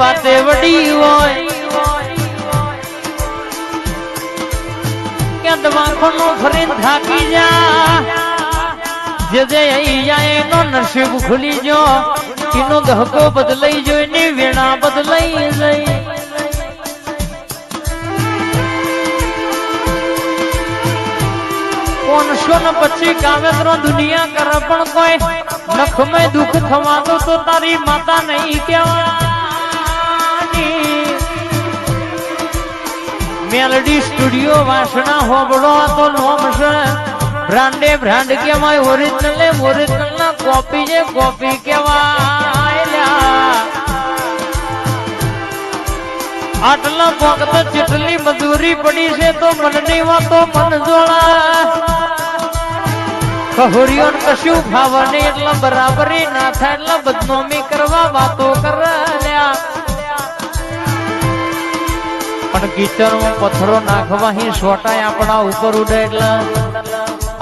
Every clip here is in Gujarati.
વાતે વડી હોય. કે દવાખાનો ફરીને થાકી જા. જે જે અહીં એનો નસીબ ખુલી જો એનો ધક્કો બદલાઈ જોઈ ને વેણા બદલાઈ જાય પાંચસો ને પછી કાવેતરો દુનિયા કરે પણ કોઈ? નખમે દુઃખ થવાનું તો તારી માતા નહીં કહેવાની મેલડી સ્ટુડિયો વાસણા હોબળો તો નોમ છે. બ્રાન્ડે બ્રાન્ડ કેવાય ઓરિજિનલ ઓરિજિનલ ના કોપી છે, કોપી કેવાય. આટલા વખત જેટલી મજૂરી પડી છે તો મનની વાતો મન જોડા. કહોરીઓ કશું ભાવને એટલા બરાબરી ના થાય, એટલા બદનામી કરવા વાતો કર્યા પણ પથ્થરો નાખવા હી સોટાય આપણા ઉપર ઉડે એટલે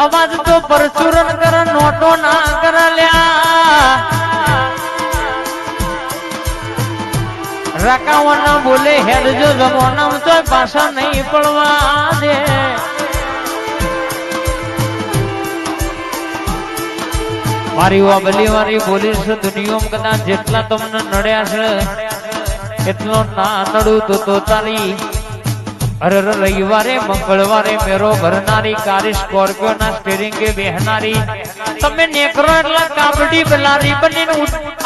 અવાજ તો પરચુરણ કર, નોટો ના કર રકાવાના બોલે, હેડ જો જમવાના તો પાછા નહીં પડવા દે. મારી વાબલી મારી બોલી છે દુનિયામાં કદાચ જેટલા તમને નડ્યા છે, એટલો ના નડું તો તારી અરે રવિવારે, મંગળવારે મેરો ભરનારી કારી સ્કોર્પિયો ના સ્ટેરિંગ બેહનારી. તમે નેકરો એટલે કાબડી બલારી બની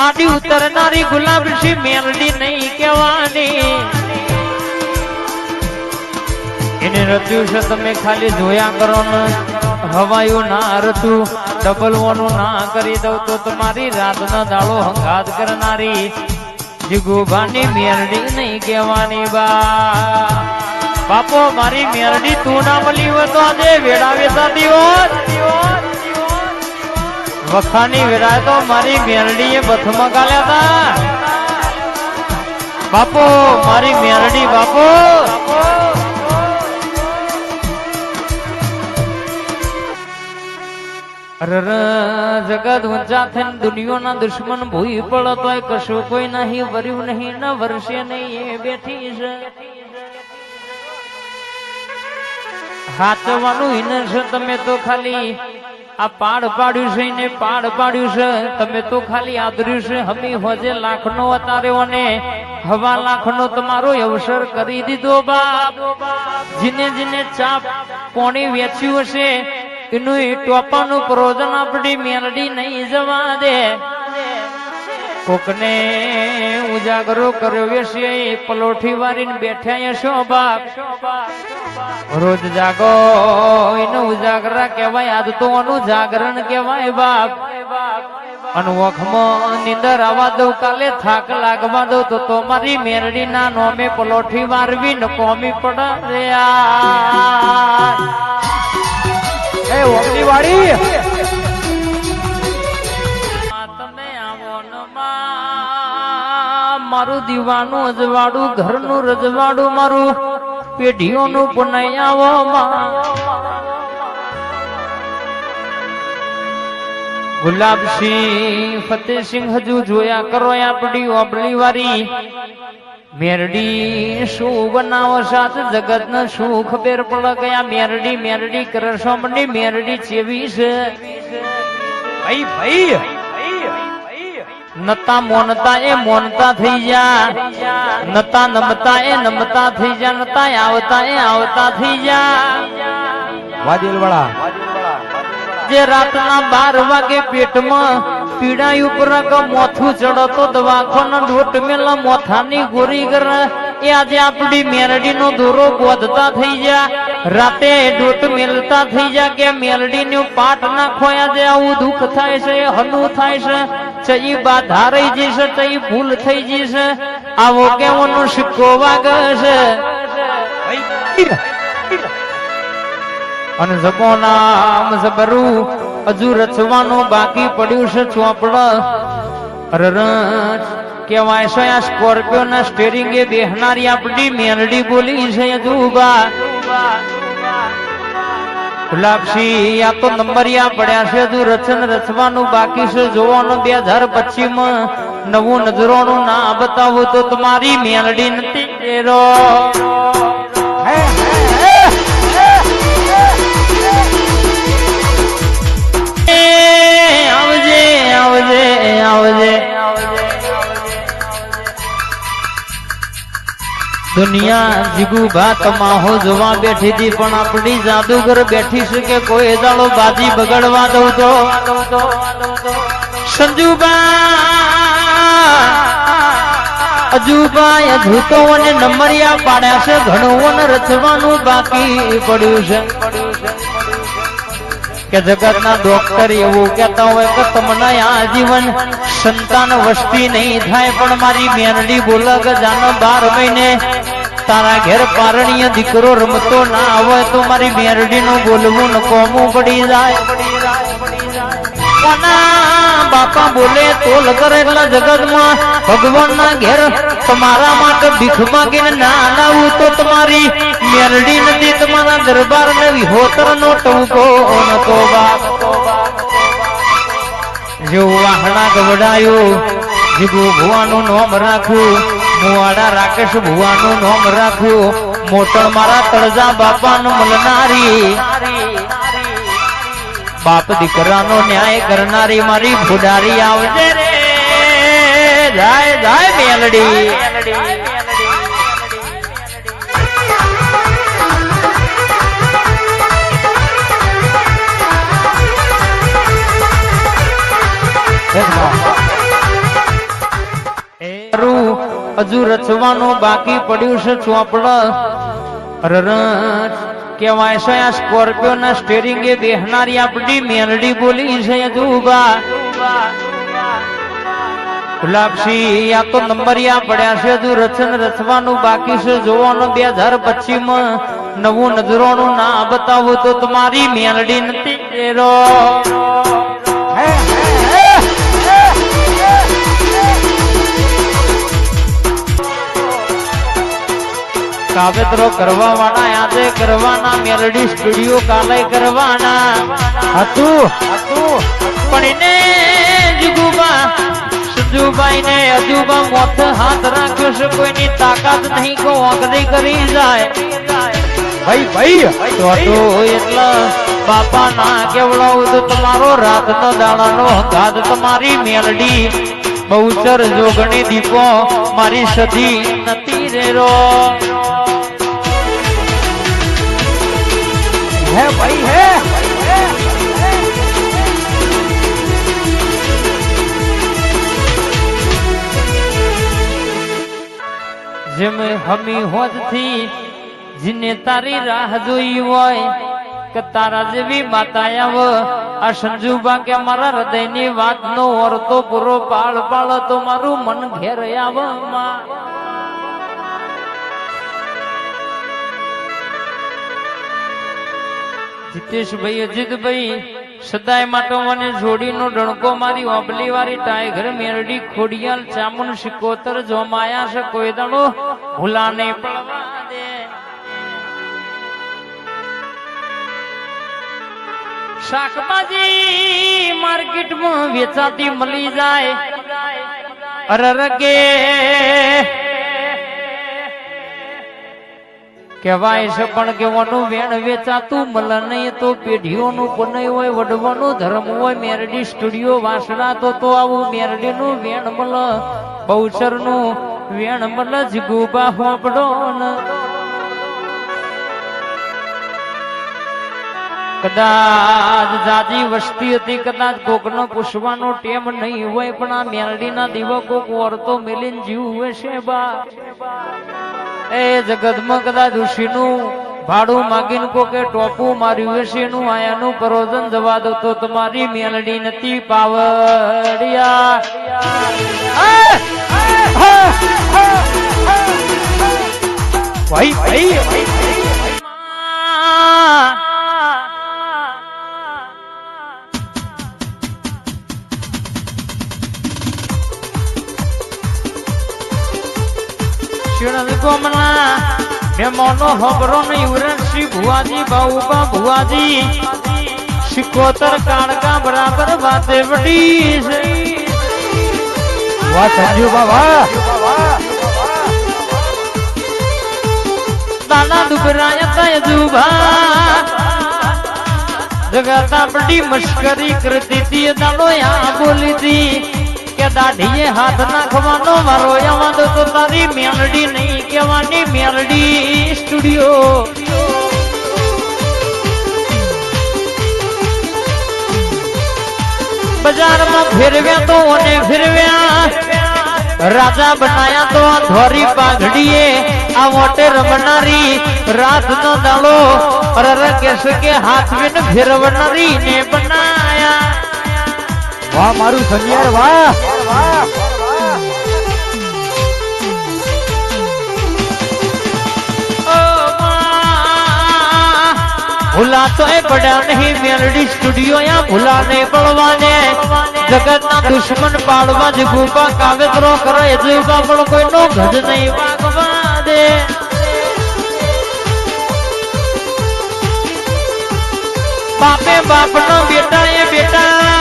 આડી ઉતરનારી ગુલાબ સી મેલડી નહીં કહેવાની. એને રચ્યું છે તમે ખાલી જોયા કરો ને. હવાયું ના રતું ડબલ ઓનું ના કરી દઉં તો તમારી રાતના દાડો હંગાત કરનારી. જીગુભાની મેરડી નહીં કહેવાની બા. બાપો, મારી મેરડી તું ના મળી હોય તો આજે વેડાવે હોત વખાની વેરાય તો મારી મેરડીએ બથમાં ગાલ્યા હતા બાપો, મારી મેરડી બાપો. જગત ઊંચા થઈને દુનિયાના દુશ્મન ભૂઈ પડો તોય કશું કોઈ નહીં, વર્યું નહીં, ન વર્ષે નહીં, એ બેઠી છે. હાચવાનું હિન છે, તમે તો ખાલી આ પાડ પાડ્યું છે ને પાડ પાડ્યું છે, તમે તો ખાલી આદર્યું છે, હમી હોજે લાખનો અતાર્યો ને હવા લાખનો તમારો અવસર કરી દીધો બાપ. જીને જીને ચાપ પોણી વેચ્યું હશે, એનું ટોપાનું પ્રોજન આપણી મેલડી નહીં જવા દે. કોકને ઉજાગરો કર્યો છે પલોઠી વારીને બેઠા બાપ? રોજ જાગો, એને ઉજાગરા કહેવાય, આજ તો એનું જાગરણ કહેવાય બાપ. અનવખમાં નીંદર આવવા દઉં, કાલે થાક લાગવા દઉં, તો તો મારી મેરડી ના નોમે પલોઠી મારવી ન કોમી પડ્યા. એ ઓમની વાડી? મારું દીવાનું અજવાડું ઘરનું રજવાડું મારું, પેઢીઓનું પુનૈયાવો ગુલાબસિંહ ફતેહસિંહ હજુ જોયા કરો આપડી ઓબળી વારી. મેરડી શું બનાવો સાત જગત ને શું ખબર પડ ગયા. મેરડી મેરડી કરસમની મેરડી ચેવી છે. ભાઈ ભાઈ. નતા મોનતા એ મોનતા થઈ જા. નતા નમતા એ નમતા થઈ જા. નતા આવતા એ આવતા થઈ જા. વાદીલ વાળા જે રાતના બાર વાગે પેટમાં પીડાય ઉપર મોથું ચડતો દવાખાનો ઢોટ મેલા મોથાની ગોરી કર એ આજે આપણી મેરડી નો દોરો ગોધતા થઈ જા. રાતે ડોટ મેલતા થઈ જા કે મેરડી નું પાટ નાખો. આજે આવું દુઃખ થાય છે હનુ થાય છે. ચઈ બાધા રહી જશે ચઈ ભૂલ થઈ જશે આવો કેવાનો સિક્કો વાગશે અને જપો નામ જબરું હજુ રચવાનું બાકી પડ્યું છે ચોપડ. અરે કેવાય છે, આ સ્કોર્પિયો ના સ્ટેરિંગે બેહનારી આપણી મેલડી બોલી છે હજુ બા ગુલાબસિંહ આ તો નંબરિયા પડ્યા છે હજુ રચન રચવાનું બાકી છે જોવાનું બે હજાર પચીસમાં નવું નજરોનું ના બતાવું તો તમારી મેલડી નથી એ આવજે આવજે આવજે દુનિયા જીગુ ભા તમાહો જોવા બેઠી હતી, પણ આપણી જાદુગર બેઠી છે કે કોઈ જાળો બાજી બગડવા દઉં તો? સંજુબા! અજુબા અજૂતો અને નમરિયા પાડ્યા છે, ઘણું રચવાનું બાકી પડ્યું છે. કે જગતના ડોક્ટર એવું કહેતા હોય કે તમને આજીવન સંતાન વસ્તી નહીં થાય, પણ મારી મેરડી બોલે કે જાનો બાર મહિને. તારા ઘેર પારણીય દીકરો રમતો ના આવે તો મારી મેરડી નું બોલવું ન કોમું પડી જાય. બાપા બોલે તોલ કરે એટલા જગતમાં ભગવાનના ઘેર તમારા માટે ભીખ માગીને ના લાવું તો તમારી મેરડી નથી, તમારા દરબાર ને વિહોતર નો ટૂંકો નતો બાપ. જેવું વાહણા ગવડાયું જીગુ ભુવાનું નોમ રાખું મુવાડા રાકેશ ભુવાનું નોમ રાખું મોટણ મારા તળજા બાપાનું મલનારી. બાપ દીકરાનો ન્યાય કરનારી મારી ભુડારી આવજે રે. જાય જાય મેલડી. હજુ રચવાનું બાકી પડ્યું છે ચોપડ. રરચ છે, આ સ્કોર્પિયો ના સ્ટેરિંગ એ બેહનારી આપણી મેલડી બોલી છે હજુ ગુલાબસિંહ આ તો નંબરિયા પડ્યા છે, હજુ રચન રચવાનું બાકી છે, જોવાનું બે હજાર પચીસમાં નવું નજરોનું ના બતાવું તો તમારી મેલડી નથી કાવેતરો કરવા વાળા આજે કરવાના મેલડી સ્ટુડિયો કાલે કરવાના. હતું. હતું પણ એને જુગુબા સંજુભાઈ ને અજુબા મોત હાથ રાખ્યો છે કોઈની તાકાત નહીં કો ઓગળી કરી જાય. ભાઈ ભાઈ તો તો એટલા બાપા ના કેવડાવું તો તમારો રાત નો દાડાનો હકાદ તમારી મેલડી. બહુચર જોગણી દીપો મારી સધી નથી રેરો. હે ભાઈ હે જેમ હમી હોજથી જીને તારી રાહ જોઈ હોય કે તારા જેવી માતા આવ આ સંજુબા કે મારા વાત નો ઓરતો પૂરો પાળ પાળ તો મારું મન ઘેર આવ જીતેશભાઈ અજીતભાઈ સદાય માટે મને જોડીનો ડણકો મારી ઓબલી વાળી ટાઈગર મેરડી, ખોડિયાલ ચામુન શિકોતર જોમાયા છે, કોઈ દણો ભૂલાને પડવા દે. શાકભાજી માર્કેટમાં વેચાતી મળી જાય. અરરગે કહેવાય છે, પણ કેવાનું વેણ વેચાતું મલ નહીં તો પેઢીઓનું પનય હોય વડવાનું ધર્મ હોય. મેરડી સ્ટુડિયો વાસણા તો તો આવું મેરડીનું વેણ મળે બહુચરનું વેણ મળે જીગુબા હોપડો ન. કદાચ જાજી વસ્તી હતી, કદાચ કોકનો પૂછવાનો ટેમ નહીં હોય, પણ આ મેરડીના દિવસ કોક વર્તો મેલીન જીવ હશે બા. એ જગતમાં કદાચ ઋષિનું ભાડું માગીને કોકે ટોપું માર્યું એનું આયાનું પરોજન જવા દો તો તમારી મેલડી નથી પાવડિયા. મેમોનો હબરો ને શ્રી ભુવાજી બાઉબા ભુવાજી. સિકોતર કાળકા બરાબર વાતે વડી છે. વાહ સંજુ બાબા દાના દુબરાય તય જુભા જગતા બડી મશ્કરી કરતી હતી દાડો આ બોલી હતી કે દાઢીએ હાથ નાખવાનો મારો એમાં તો તારી મેલડી નહીં કહેવાની મેલડી સ્ટુડિયો બજારમાં ફેરવ્યા તો ઓને ફેરવ્યા રાજા બનાયા તો આ ધોરી પાઘડીએ આ મોટે રમનારી રાત નો દાડો અરર કેસ કે હાથ વિન ફેરવનારી ને બનાયા વાહ, મારું સનિયાર વાહ. ભૂલા તો એ પડ્યા નહીં, મેલડી સ્ટુડિયો યા ભૂલા નહીં પડવાને જગતના દુશ્મન પાડવા જ ગુપા કાવેતરો કરે જેવા પણ કોઈનો ગજ નહીં વાગવા દે. બાપે બાપનો બેટા એ બેટા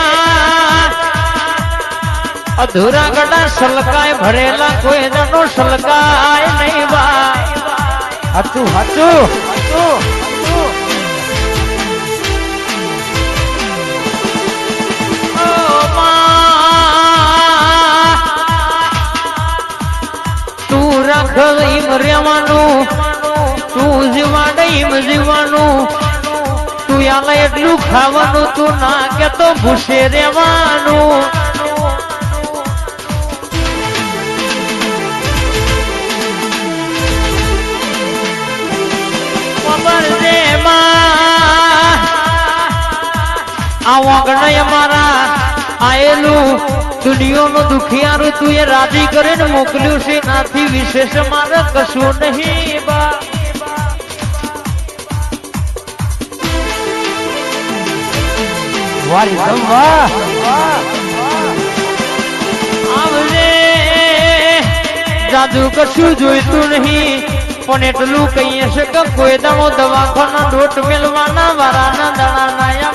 અધૂરા ગડા સલકાય ભરેલા કોઈ જણો સલકાય નહીં બા. ઓ તું રાખ ઈમ રેવાનું તું જીવાડે ઈમ જીવાનું. તું યાલે એટલું ખાવાનું, તું ના કે તો ભૂસે રેવાનું છે માં. આ વાગણે અમારા આયેલું દુનિયાનું દુખિયારું તું એ રાજી કરીને મોકલ્યું છે. નાથી વિશેષ મારે કશું નહીં બા. જાદુ કશું જોઈતું નહીં. પણ એટલું કહીએ છે કે કોઈ દાણો દવાખાના ડોટ મેલવાના, વારાના દાણા નાયા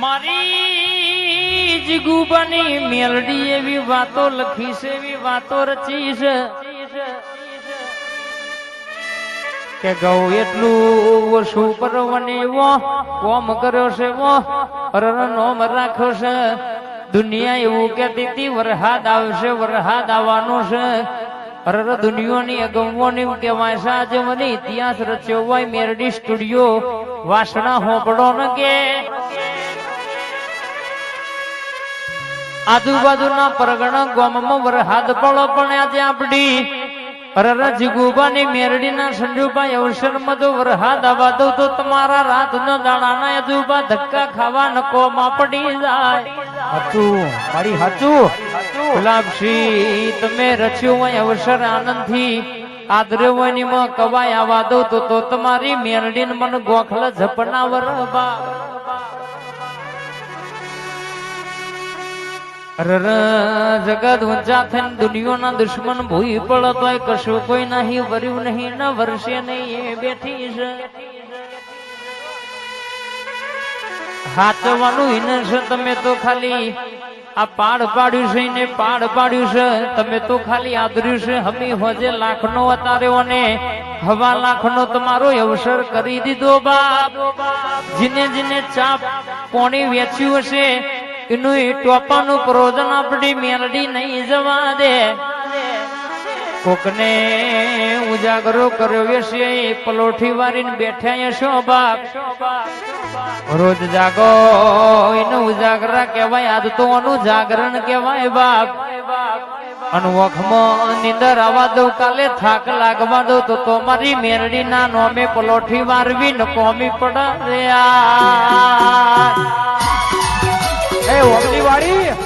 મારી જીગુબાની મેલડી એવી વાતો લખી છે, એવી વાતો રચી કે ગૌ એટલું ઓછું પરવને વો કોમ કર્યો છે વો અરર નોમ રાખ્યો છે. દુનિયા એવું કહેતી હતી, વરહાદ આવશે વરહાદ આવવાનો છે. અરર દુનિયાની અગમવાની કહેવાય છે, આજે મને ઇતિહાસ રચ્યો હોય, મેરડી સ્ટુડિયો, વાસણા હોપડો ન કે. આજુબાજુના પરગણા ગામમાં વરહાદ પડો પણ આજે આપડી અરર જીગુબાની મેરડીના સંજુભાઈ અવસરમાં જો વરહાદ આવવા તો તમારા રાત નો દાણાના અજુબા ધક્કા ખાવા નકોમાં પડી જાય. હાચું મારી હાચું. ગુલાબસિંહ તમે રચ્યું હોય અવસર આનંદથી થી હોયની માં કવાય તો તો તમારી મેરડીન મન ગોખલા ઝપના વરબા જગત ઊંચા થઈને દુનિયાના દુશ્મન ભૂઈ પડો તો કશું કોઈ નહીં, વર્યું નહીં, ના વર્ષે નહીં, એ બેઠી છે. હાચવાનું હિન છે, તમે તો ખાલી આ પાડ પાડ્યું છે ને પાડ પાડ્યું છે, તમે તો ખાલી આદર્યું છે, હમી હોજે લાખનો અતાર્યો ને હવા લાખનો તમારો અવસર કરી દીધો બાપ. જીને જીને ચાપ પોણી વેચ્યું હશે એનું ટોપાનું પ્રોજન આપણી મેલડી નહીં જવા દે. કોકને ઉજાગરો કર્યો છે પલોઠી વારીને બેઠા છો બાપ. રોજ જાગો, એનું ઉજાગરા કહેવાય, આજ તો એનું જાગરણ કહેવાય બાપ. અનવખમાં નીંદર આવવા દઉં, કાલે થાક લાગવા દઉં, તો તો મારી મેરડી ના નોમે પલોઠી વારવી ન કોમી પડા રે આ એ ઓમની વાળી